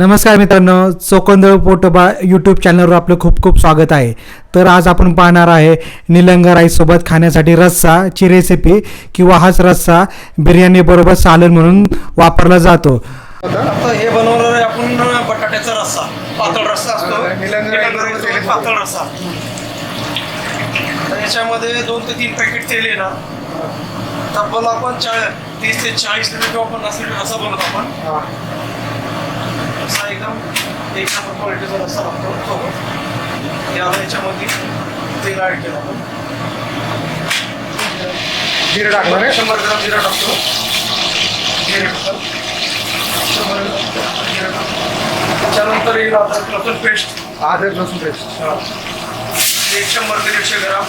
नमस्कार मित्रांनो चोकंदळ पोटोबा यूट्यूब चॅनलवर आपलं खूप खूप स्वागत आहे. तर आज आपण पाहणार आहे निलंगा राईससोबत खाण्यासाठी रस्साची रेसिपी किंवा हाच रस्सा बिर्याणीबरोबर सालन म्हणून वापरला जातो. आता हे बनवणार आहे आपण बटाट्याचा रस्सा. पातळ रस्सा असतो. पातळ रस्सा. याच्यामध्ये दोन ते तीन पॅकेट तेल येणार तब्बल आपण चाळीस तीस ते चाळीस लिटर किंवा आपण असेल रस्सा बनवतो आपण. असा एकदम एक नंबर क्वालिटीचा रस्सा लागतो सोबत याला याच्यामध्ये तेल ॲड केलं आपण. जिरं टाकणार आहे शंभर ग्राम जिरा टाकतो. जिरे टाकतो. शंभर ग्राम जिरा टाकतो. त्याच्यानंतर येईल अद्रक लसूण पेस्ट अद्रक लसूण पेस्ट एक शंभर ते दीडशे ग्राम.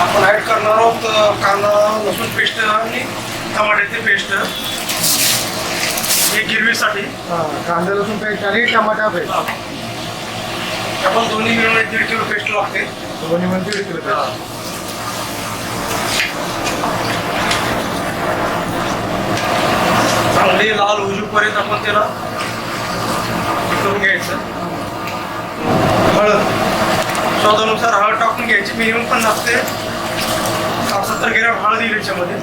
आपण ॲड करणार आहोत कांदा लसूण पेस्ट आणि टमाट्याची पेस्ट हे गिरवीसाठी. हा, कांदा लसूण पेस्ट आणि टमाटा पेस्ट आपण दोन्ही मिळून एक दीड किलो पेस्ट लागते. दोन्ही म्हणजे दीड किलो पेस्ट चांगली लाल होईपर्यंत आपण त्याला करून घ्यायचं. हळद. स्वादानुसार हळद टाकून घ्यायची. मिनिमम पन्नास ते साठ सत्तर ग्रॅम हळद येईल याच्यामध्ये.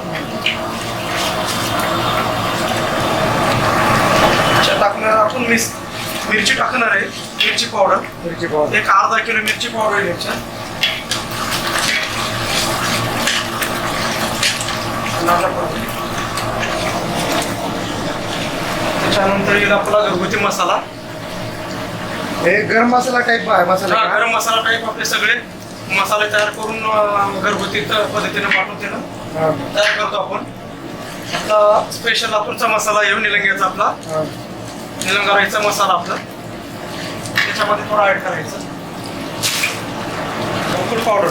टाकणार आपण मिस मिरची टाकणार आहे मिरची पावडर मिरची पावडर एक अर्धा किलो मिरची पावडर पावडर. त्याच्यानंतर येईल आपला घरगुती मसाला. हे गरम मसाला टाईप आहे मसाला हा? गरम मसाला टाईप आपले सगळे मसाले तयार करून अं, घरगुती त- पद्धतीने पाठवून त्याला हा, तयार करतो आपण. आपला स्पेशल लातूरचा मसाला येऊन निलंग्याचा आपला. निलंगा राईचा मसाला आपला. त्याच्यामध्ये थोडा ऍड करायचा. घरकुल पावडर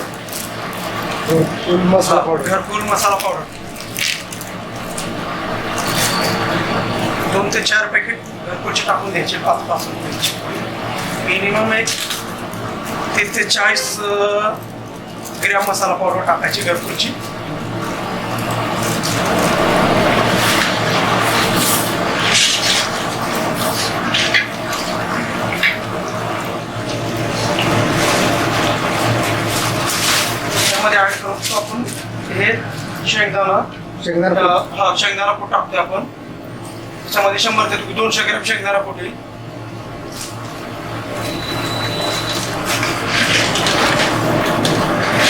मसाला पावडर घरकुल मसाला पावडर दोन ते चार पॅकेट घरकुलचे टाकून द्यायचे पाच पाच रुपयाचे मिनिमम एक तीस ते चाळीस ग्रॅम मसाला पावडर टाकायची घरकुलची त्यामध्ये ऍड करतो आपण हे शेंगदाणा हा शेंगदाणा पोट टाकतोय आपण. त्याच्यामध्ये शंभर ते दोनशे ग्रॅम शेंगदाणा पोट येईल.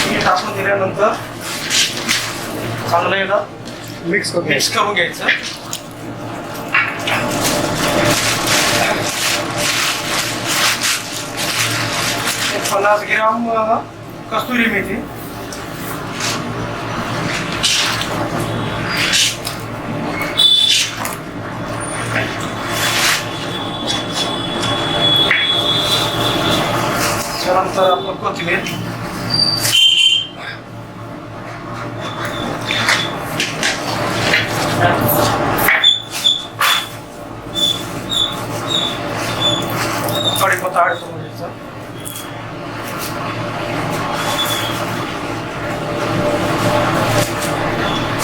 हे टाकून दिल्यानंतर चांगलं याला मिक्स करून मिक्स करून घ्यायचं. पन्नास ग्राम अं, कस्तुरी मेथी. त्यानंतर आपलं कोथिंबीर कढीपत्ता ऍड करून घ्यायचा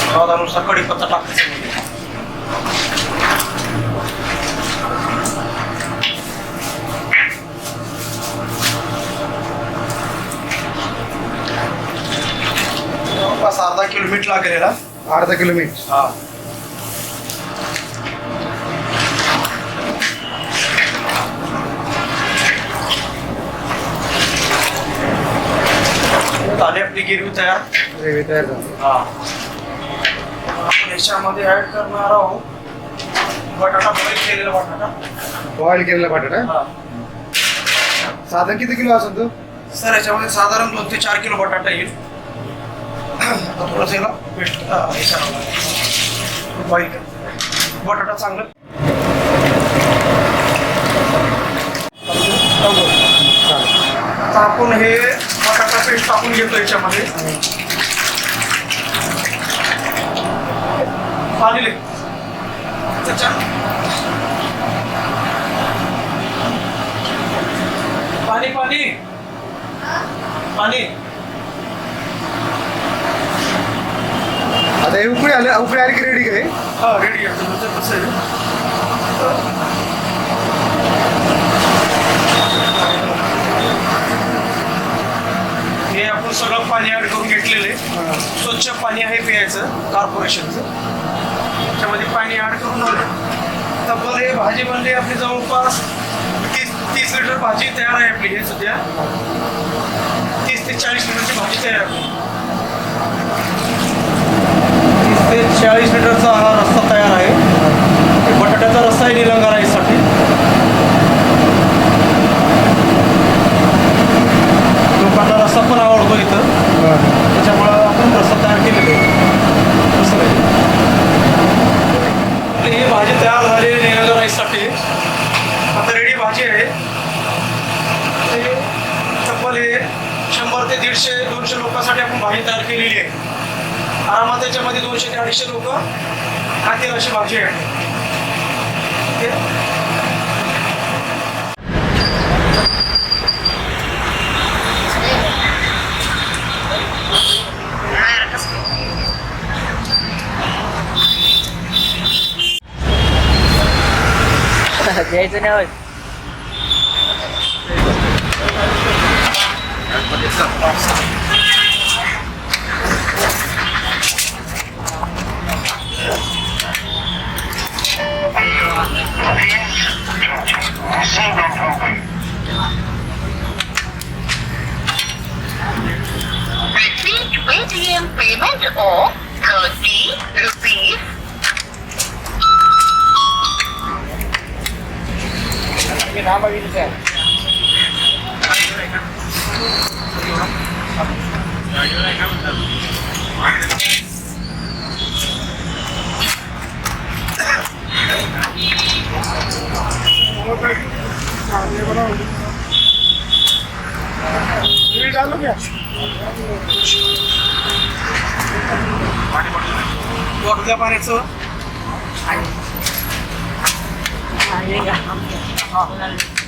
स्वादानुसार कढीपत्ता टाकायचा मध्ये. जवळपास अर्धा किलो मीठ लागेल याला अर्धा किलो मीठ हा झाली आपली गिरवी तयार ग्रेव्ही तयार झाली हा आपण याच्यामध्ये ऍड करणार आहोत बटाटा बॉईल केलेला बटाटा बॉईल केलेला बटाटा हा साधारण किती किलो असेल तो सर याच्यामध्ये साधारण दोन ते चार किलो बटाटा येईल आता थोडंसं याला पेस्ट हे करावं लागेल बॉईल बटाटा चांगलं. चालेल. आपण हे बटाटा पेस्ट टाकून घेतो याच्यामध्ये. चालेल आता हे उकळी आले उकळी आली की रेडी काय हा? रेडी आहे. कसं आहे? हे आपण सगळं पाणी ऍड करून घेतलेलं आहे. स्वच्छ पाणी आहे प्यायचं कॉर्पोरेशनचं त्याच्यामध्ये पाणी ऍड करून तब्बल हे भाजी बनली आपली जवळपास. तीस तीस लिटर भाजी तयार आहे आपली. हे सध्या तीस ते चाळीस लिटरची भाजी तयार आहे आपली तीस ते चाळीस लिटरचा हा रस्ता तयार आहे हे बटाट्याचा रस्ता आहे निलंगा राईससाठी लोकांना रस्ता पण आवडतो इथं त्याच्यामुळं आपण रस्ता तयार केलेला आहे असं आहे आपली ही भाजी तयार झाली आहे निलंगा राईससाठी आता रेडी भाजी आहे ते तब्बल हे शंभर ते दीडशे दोनशे लोकांसाठी आपण भाजी तयार केलेली आहे आरामात त्याच्यामध्ये दोनशे ते अडीचशे लोक खातील अशी भाजी आहे ठीक आहे? द्यायचं नाही वाटल्या पाण्याचं आणि का